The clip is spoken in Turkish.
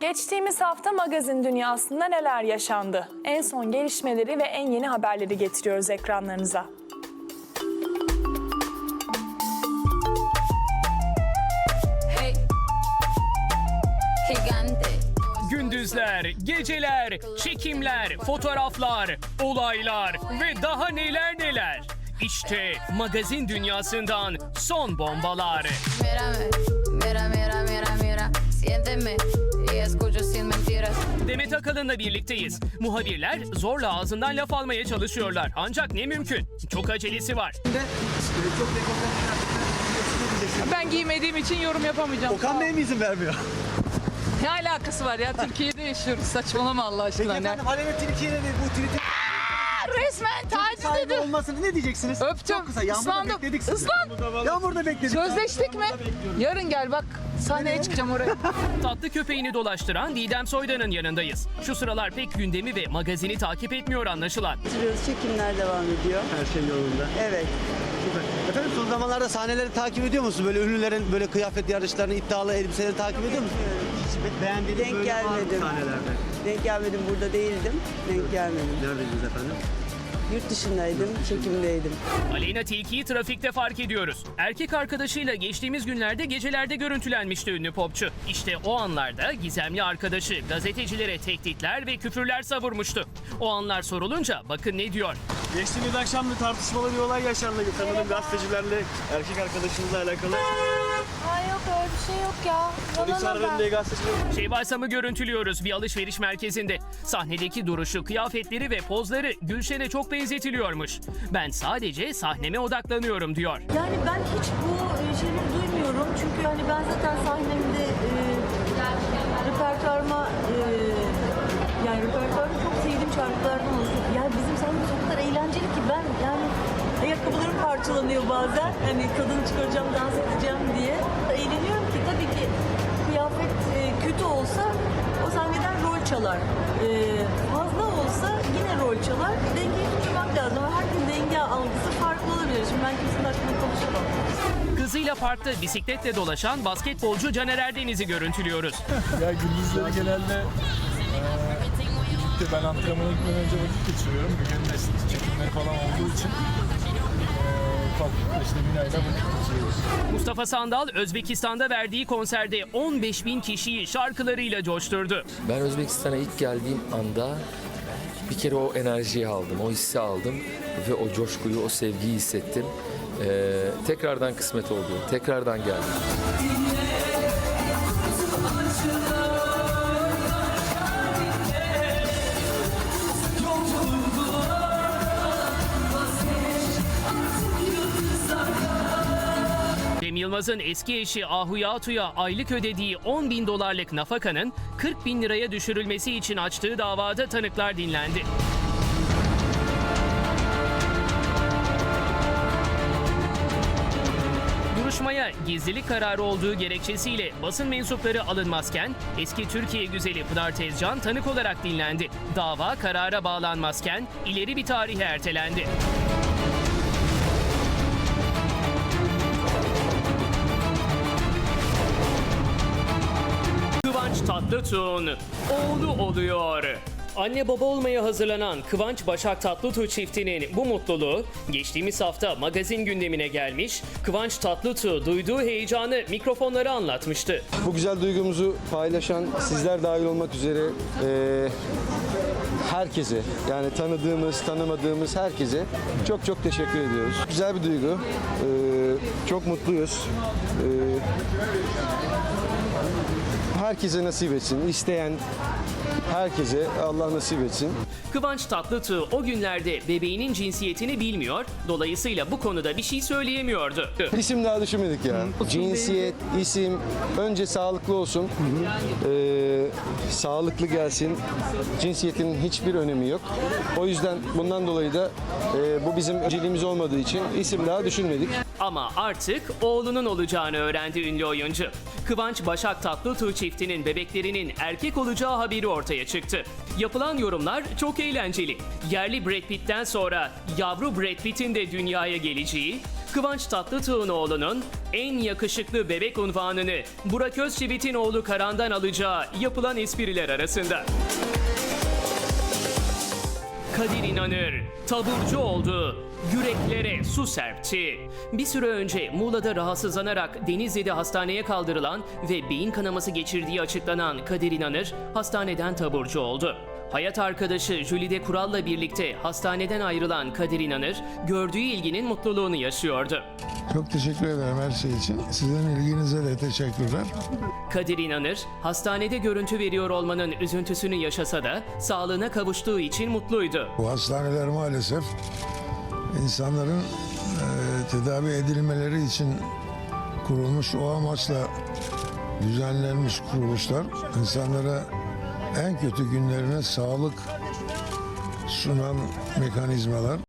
Geçtiğimiz hafta magazin dünyasında neler yaşandı? En son gelişmeleri ve en yeni haberleri getiriyoruz ekranlarınıza. Hey, gigante. Gündüzler, geceler, çekimler, fotoğraflar, olaylar ve daha neler neler. İşte magazin dünyasından son bombalar. Mírame, mira, mira, mira, mira. Siénteme y escucho sin mentiras. Demet Akalın'la birlikteyiz. Muhabirler zorla ağzından laf almaya çalışıyorlar. Ancak ne mümkün. Çok acelesi var. Ben giymediğim için yorum yapamayacağım. Okan Bey mi izin vermiyor? Ne alakası var ya? Türkiye'de yaşıyoruz. Saçmalama Allah Peki aşkına. Ne? efendim Aleyna Tilki'ye de bu tweet'in Resmen taciz sahibi dedi. olmasını ne diyeceksiniz? Öptüm. Çok kısa. Yağmurda Islandım. bekledik sizi. Islan. Yağmurda bekledik. Sözleştik mi? Yarın gel bak. Sahneye çıkacağım oraya. Tatlı köpeğini dolaştıran Didem Soydan'ın yanındayız. Şu sıralar pek gündemi ve magazini takip etmiyor anlaşılan. Bitiriyoruz. Çekimler devam ediyor. Her şey yolunda. Evet. Süper. Efendim son zamanlarda sahneleri takip ediyor musunuz? Böyle ünlülerin böyle kıyafet yarışlarını, iddialı elbiseleri takip ediyor musunuz? Hiç be- beğendiğiniz Denk böyle var mı gelmedim. sahnelerde? Denk gelmedim. Burada değildim. Denk gelmedim. Neredeydiniz efendim? Yurt dışındaydım. Çekimdeydim. Aleyna Tilki'yi trafikte fark ediyoruz. Erkek arkadaşıyla geçtiğimiz günlerde gecelerde görüntülenmişti ünlü popçu. İşte o anlarda gizemli arkadaşı gazetecilere tehditler ve küfürler savurmuştu. O anlar sorulunca bakın ne diyor. Geçtiğimiz akşam bir tartışmalı bir olay yaşandı sanırım gazetecilerle erkek arkadaşınızla alakalı. Yok öyle bir şey yok ya. Yalan haber. Şevval Sam'ı görüntülüyoruz bir alışveriş merkezinde. Sahnedeki duruşu, kıyafetleri ve pozları Gülşen'e çok benzetiliyormuş. Ben sadece sahneme odaklanıyorum diyor. Yani ben hiç bu e, şeyleri duymuyorum. Çünkü hani ben zaten sahnemde e, parçalanıyor bazen. Hani kadını çıkaracağım, dans edeceğim diye. Eğleniyorum ki tabii ki kıyafet e, kötü olsa o sahneden rol çalar. E, fazla olsa yine rol çalar. Dengeyi tutturmak lazım. Ama herkesin denge algısı farklı olabilir. Şimdi ben kimsenin hakkında konuşamam. Kızıyla parkta bisikletle dolaşan basketbolcu Caner Erdeniz'i görüntülüyoruz. Ya gündüzleri genelde eee, ben antrenmana gitmeden önce vakit geçiriyorum. Bugün de çekimleri falan olduğu için Mustafa Sandal Özbekistan'da verdiği konserde 15 bin kişiyi şarkılarıyla coşturdu. Ben Özbekistan'a ilk geldiğim anda bir kere o enerjiyi aldım, o hissi aldım ve o coşkuyu, o sevgiyi hissettim. Ee, tekrardan kısmet oldu, tekrardan geldim. Yılmaz'ın eski eşi Ahu Yatu'ya aylık ödediği 10 bin dolarlık nafakanın 40 bin liraya düşürülmesi için açtığı davada tanıklar dinlendi. Duruşmaya gizlilik kararı olduğu gerekçesiyle basın mensupları alınmazken eski Türkiye güzeli Pınar Tezcan tanık olarak dinlendi. Dava karara bağlanmazken ileri bir tarihe ertelendi. Tatlıtuğ'un oğlu oluyor. Anne baba olmaya hazırlanan Kıvanç Başak Tatlıtuğ çiftinin bu mutluluğu geçtiğimiz hafta magazin gündemine gelmiş. Kıvanç Tatlıtuğ duyduğu heyecanı mikrofonlara anlatmıştı. Bu güzel duygumuzu paylaşan sizler dahil olmak üzere eee, herkese yani tanıdığımız, tanımadığımız herkese çok çok teşekkür ediyoruz. Güzel bir duygu. Eee, çok mutluyuz. Eee, herkese nasip etsin. İsteyen herkese Allah nasip etsin. Kıvanç Tatlıtuğ o günlerde bebeğinin cinsiyetini bilmiyor, dolayısıyla bu konuda bir şey söyleyemiyordu. İsim daha düşünmedik ya. Cinsiyet, isim önce sağlıklı olsun. Ee, sağlıklı gelsin. Cinsiyetin hiçbir önemi yok. O yüzden bundan dolayı da e, bu bizim önceliğimiz olmadığı için isim daha düşünmedik. Ama artık oğlunun olacağını öğrendi ünlü oyuncu. Kıvanç Başak Tatlıtuğ çiftinin bebeklerinin erkek olacağı haberi ortaya çıktı. Yapılan yorumlar çok eğlenceli. Yerli Brad Pitt'ten sonra yavru Brad Pitt'in de dünyaya geleceği, Kıvanç Tatlıtuğ'un oğlunun en yakışıklı bebek unvanını Burak Özçivit'in oğlu Karan'dan alacağı yapılan espriler arasında. Kadir İnanır taburcu oldu, yüreklere su serpti. Bir süre önce Muğla'da rahatsızlanarak Denizli'de hastaneye kaldırılan ve beyin kanaması geçirdiği açıklanan Kadir İnanır hastaneden taburcu oldu. Hayat arkadaşı Jülide Kural'la birlikte hastaneden ayrılan Kadir İnanır, gördüğü ilginin mutluluğunu yaşıyordu. Çok teşekkür ederim her şey için. Sizin ilginize de teşekkürler. Kadir İnanır, hastanede görüntü veriyor olmanın üzüntüsünü yaşasa da sağlığına kavuştuğu için mutluydu. Bu hastaneler maalesef insanların e, tedavi edilmeleri için kurulmuş o amaçla düzenlenmiş kuruluşlar insanlara en kötü günlerine sağlık sunan mekanizmalar.